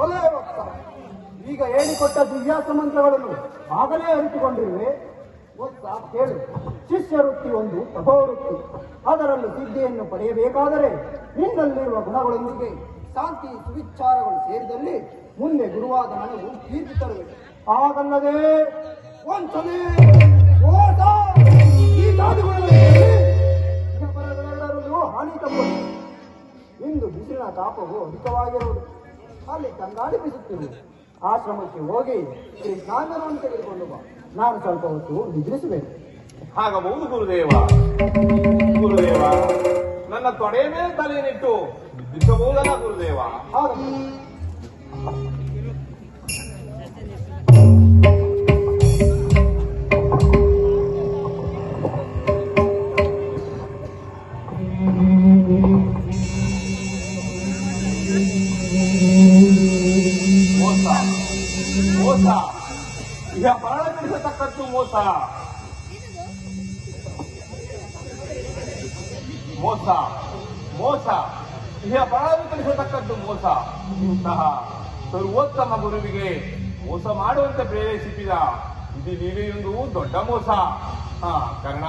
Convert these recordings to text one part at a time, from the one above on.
ಒಳ್ಳೆಯ ಹೋಗ್ತಾರೆ ಈಗ ಹೇಳಿಕೊಟ್ಟ ದಿವ್ಯಾಸ ಮಂತ್ರಗಳನ್ನು ಆಗಲೇ ಅರಿತುಕೊಂಡಿರುವೆ. ಗೊತ್ತಾ? ಕೇಳು. ಶಿಷ್ಯ ವೃತ್ತಿ ಒಂದು ವೃತ್ತಿ ಅದರಲ್ಲಿ ಸಿದ್ಧಿಯನ್ನು ಪಡೆಯಬೇಕಾದರೆ ನಿನ್ನಲ್ಲಿರುವ ಗುಣಗಳೊಂದಿಗೆ ಶಾಂತಿ ಸುವಿಚಾರಗಳು ಸೇರಿದಲ್ಲಿ ಮುಂದೆ ಗುರುವಾದ ನನಗೂ ಕೀರ್ತಿ ತರುವೆ. ಮೋಸ ಈ ಹಾನಿ ತಪ್ಪು ಇಂದು ಬಿಸಿಲಿನ ತಾಪವು ಅಧಿಕವಾಗಿರುವುದು. ಅಲ್ಲಿ ಬೀಸುತ್ತಿರುವುದು ಆಶ್ರಮಕ್ಕೆ ಹೋಗಿ ಶ್ರೀ ಸ್ನಾನವನ್ನು ತೆಗೆದುಕೊಂಡು ಬಾ. ನಾನು ಸ್ವಲ್ಪ ಹೊತ್ತು ನಿದ್ರಿಸಬೇಕು. ಆಗಬಹುದು ಗುರುದೇವ. ಗುರುದೇವ ನನ್ನ ತೊಡೆ ಮೇಲೆ ತಲೆಯನ್ನಿಟ್ಟು ನಿದ್ರಿಸಬಹುದಲ್ಲ ಗುರುದೇವ? ಹಾಗೆ. ಮೋಸ. ಈಗ ಪ್ರಾಣ ಬಿಡಿಸತಕ್ಕದ್ದು ಮೋಸ. ಮೋಸ. ಮೋಸ. ಈಗ ಬಹಳ ಬಿಡಿಸತಕ್ಕದ್ದು ಮೋಸ. ಇಂತಹ ಸರ್ವೋತ್ತಮ ಗುರುವಿಗೆ ಮೋಸ ಮಾಡುವಂತೆ ಪ್ರೇರೇಪಿಸಿದ ಇದು ಒಂದು ದೊಡ್ಡ ಮೋಸ. ಹಾ, ಕರ್ಣ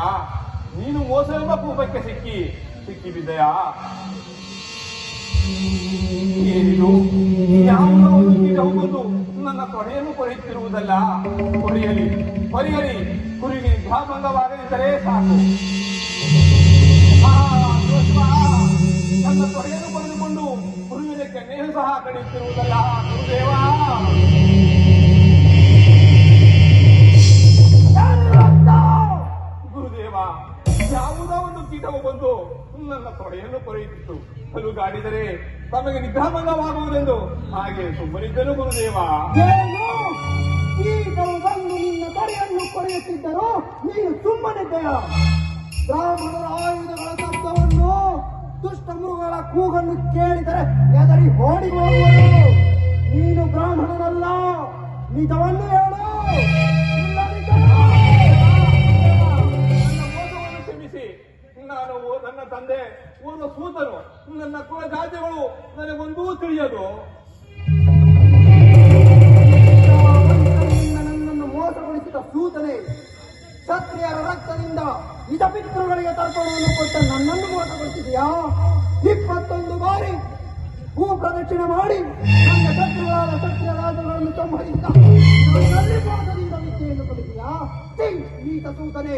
ನೀನು ಮೋಸ ಎಂಬ ಕೂಪಕ್ಕೆ ಸಿಕ್ಕಿ ಸಿಕ್ಕಿ ಬಿದ್ದಯಾ? ಏನಿದು? ಯಾವ ಒಂದು ನನ್ನ ತೊಡೆಯನ್ನು ಕೊರೆಯುತ್ತಿರುವುದಲ್ಲ, ಕೊರೆಯಲಿ ಕೊರೆಯಲಿ ಕುರಿಗೆ ನಿದ್ರಾಭಂಗವಾಗದಿದ್ದರೆ ಸಾಕು. ನನ್ನ ತೊಡೆಯನ್ನು ಕೊರೆದುಕೊಂಡು ಕುರುವಿನ ಕೆನ್ನೆಯನ್ನು ಸಹ ಕಡಿಯುತ್ತಿರುವುದಲ್ಲ ಗುರುದೇವ. ಗುರುದೇವ, ಯಾವುದೋ ಒಂದು ಕೀಟವು ಬಂದು ನನ್ನ ತೊಡೆಯನ್ನು ಕೊರೆಯುತ್ತಿತ್ತು. ಅಲುಗಾಡಿದರೆ ತಮಗೆ ನಿಗ್ರಹಭಂಗವಾಗುವುದೆಂದು ಹಾಗೆ ಸುಮ್ಮನಿದ್ದನು ಗುರುದೇವ. ಈಗಲೂ ಬಂದು ನಿನ್ನ ತಡೆಯನ್ನು ಕೊರೆಯುತ್ತಿದ್ದರು ನೀನು ಸುಮ್ಮನಿದ್ದೆಯ ಬ್ರಾಹ್ಮಣರ ಆಯುಧಗಳ ಶಬ್ದವನ್ನು ದುಷ್ಟ ಮೃಗಗಳ ಕೂಗನ್ನು ಕೇಳಿದರೆ ಎದರಿ ಓಡಿ ನೀನು ಬ್ರಾಹ್ಮಣನಲ್ಲ, ನಿಜವನ್ನು ಹೇಳು. ನಾನು ನನ್ನ ತಂದೆ ಓರ್ವ ಸೂತನು ನನ್ನ ಕುಲ ಜಾತಿಗಳು ನನಗೊಂದೂ ತಿಳಿಯದು. ನನ್ನನ್ನು ಮೋಸಗೊಳಿಸಿದ ಸೂತನೆ ಕ್ಷತ್ರಿಯರ ರಕ್ತದಿಂದ ನಿಜ ಪಿತೃಗಳಿಗೆ ತರ್ಪಣವನ್ನು ಕೊಟ್ಟ ನನ್ನನ್ನು ಮೋಸಗೊಳಿಸಿದೆಯಾ? ಇಪ್ಪತ್ತೊಂದು ಬಾರಿ ಭೂ ಪ್ರದಕ್ಷಿಣೆ ಮಾಡಿ ನನ್ನ ಶತ್ರುಗಳಾದ ಕ್ಷತ್ರಿಯ ರಾಜಗಳನ್ನು ಸಂಹರಿಸಿದ. ಮೋಸದಿಂದ ವಿದ್ಯೆಯನ್ನು ಕಲಿಸಿದೆಯಾ ಛೀ, ನೀತ ಸೂತನೆ.